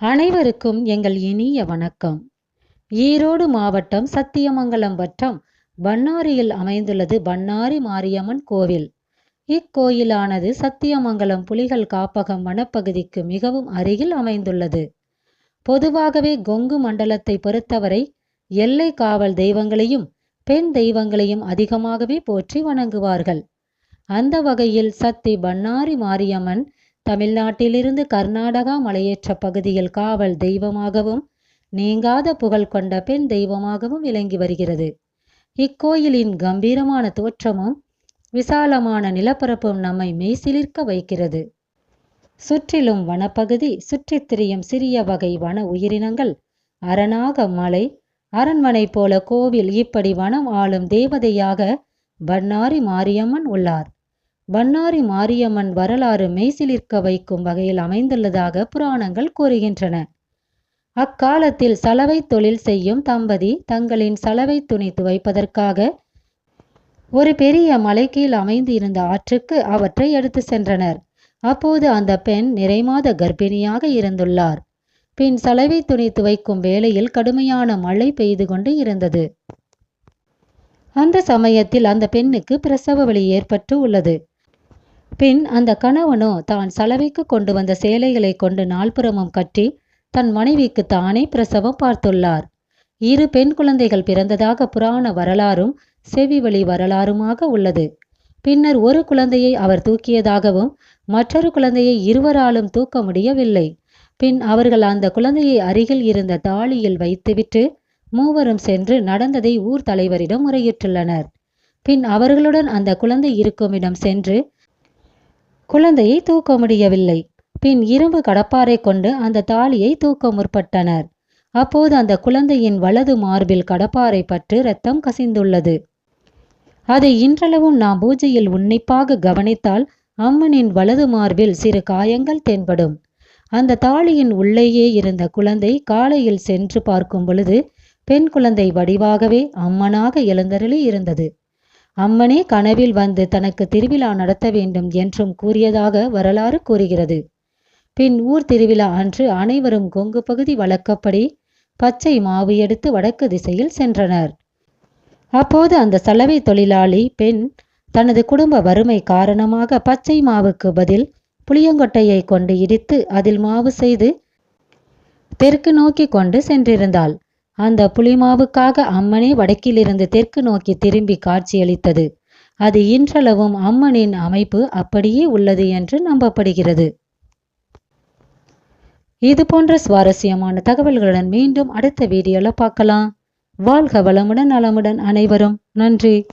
அனைவருக்கும் எங்கள் இனிய வணக்கம். ஈரோடு மாவட்டம் சத்தியமங்கலம் வட்டம் பண்ணாரியில் அமைந்துள்ளது பண்ணாரி மாரியம்மன் கோவில். இக்கோயிலானது சத்தியமங்கலம் புலிகள் காப்பகம் வனப்பகுதிக்கு மிகவும் அருகில் அமைந்துள்ளது. பொதுவாகவே கொங்கு மண்டலத்தை பொறுத்தவரை எல்லை காவல் தெய்வங்களையும் பெண் தெய்வங்களையும் அதிகமாகவே போற்றி வணங்குவார்கள். அந்த வகையில் சத்தி பண்ணாரி மாரியம்மன் தமிழ்நாட்டிலிருந்து கர்நாடகா மலையேற்ற பகுதியில் காவல் தெய்வமாகவும் நீங்காத புகழ் கொண்ட பெண் தெய்வமாகவும் விளங்கி வருகிறது. இக்கோயிலின் கம்பீரமான தோற்றமும் விசாலமான நிலப்பரப்பும் நம்மை மெய்சிலிர்க்க வைக்கிறது. சுற்றிலும் வனப்பகுதி சுற்றித் திரியும் சிறிய வகை வன உயிரினங்கள் அரணாக மலை அரண்மனை போல கோவில் இப்படி வனம் ஆளும் தேவதையாக பண்ணாரி மாரியம்மன் உள்ளார். பண்ணாரி மாரியம்மன் வரலாறு மெய்சிலிர்க்க வைக்கும் வகையில் அமைந்துள்ளதாக புராணங்கள் கூறுகின்றன. அக்காலத்தில் சலவை தொழில் செய்யும் தம்பதி தங்களின் சலவை துணி துவைப்பதற்காக ஒரு பெரிய மலை கீழ் அமைந்து இருந்த ஆற்றுக்கு அவற்றை எடுத்து சென்றனர். அப்போது அந்த பெண் நிறைமாத கர்ப்பிணியாக இருந்துள்ளார். பின் சலவை துணி துவைக்கும் வேளையில் கடுமையான மழை பெய்து கொண்டு இருந்தது. அந்த சமயத்தில் அந்த பெண்ணுக்கு பிரசவ வலி ஏற்பட்டு உள்ளது. பின் அந்த கணவனோ தான் சலவைக்கு கொண்டு வந்த சேலைகளை கொண்டு நால்புறமும் கட்டி தன் மனைவிக்கு தானே பிரசவம் பார்த்துள்ளார். இரு பெண் குழந்தைகள் பிறந்ததாக புராண வரலாறும் செவிவழி வரலாறுமாக உள்ளது. பின்னர் ஒரு குழந்தையை அவர் தூக்கியதாகவும் மற்றொரு குழந்தையை இருவராலும் தூக்க முடியவில்லை. பின் அவர்கள் அந்த குழந்தையை அருகில் இருந்த தாலியில் வைத்துவிட்டு மூவரும் சென்று நடந்ததை ஊர் தலைவரிடம் முறையிட்டுள்ளனர். பின் அவர்களுடன் அந்த குழந்தை இருக்குமிடம் சென்று குழந்தையை தூக்க முடியவில்லை. பின் இரும்பு கடப்பாரை கொண்டு அந்த தாலியை தூக்க முற்பட்டனர். அப்போது அந்த குழந்தையின் வலது மார்பில் கடப்பாரை பற்று ரத்தம் கசிந்துள்ளது. அதை இன்றளவும் நாம் பூஜையில் உன்னிப்பாக கவனித்தால் அம்மனின் வலது மார்பில் சிறு காயங்கள் தென்படும். அந்த தாலியின் உள்ளேயே இருந்த குழந்தை காலையில் சென்று பார்க்கும் பொழுது பெண் குழந்தை வடிவாகவே அம்மனாக எழுந்தருளி இருந்தது. அம்மனே கனவில் வந்து தனக்கு திருவிழா நடத்த வேண்டும் என்றும் கூறியதாக வரலாறு கூறுகிறது. பின் ஊர் திருவிழா அன்று அனைவரும் கொங்கு பகுதி வழக்கப்படி பச்சை மாவு எடுத்து வடக்கு திசையில் சென்றனர். அப்போது அந்த சலவை தொழிலாளி பெண் தனது குடும்ப வறுமை காரணமாக பச்சை மாவுக்கு பதில் புளியங்கொட்டையை கொண்டு இடித்து அதில் மாவு செய்து தெற்கு நோக்கி கொண்டு சென்றிருந்தாள். அந்த புலிமாவுக்காக அம்மனே வடக்கிலிருந்து தெற்கு நோக்கி திரும்பி காட்சியளித்தது. அது இன்றளவும் அம்மனின் அமைப்பு அப்படியே உள்ளது என்று நம்பப்படுகிறது. இது போன்ற சுவாரஸ்யமான தகவல்களுடன் மீண்டும் அடுத்த வீடியோல பார்க்கலாம். வாழ்க வளமுடன் நலமுடன் அனைவரும். நன்றி.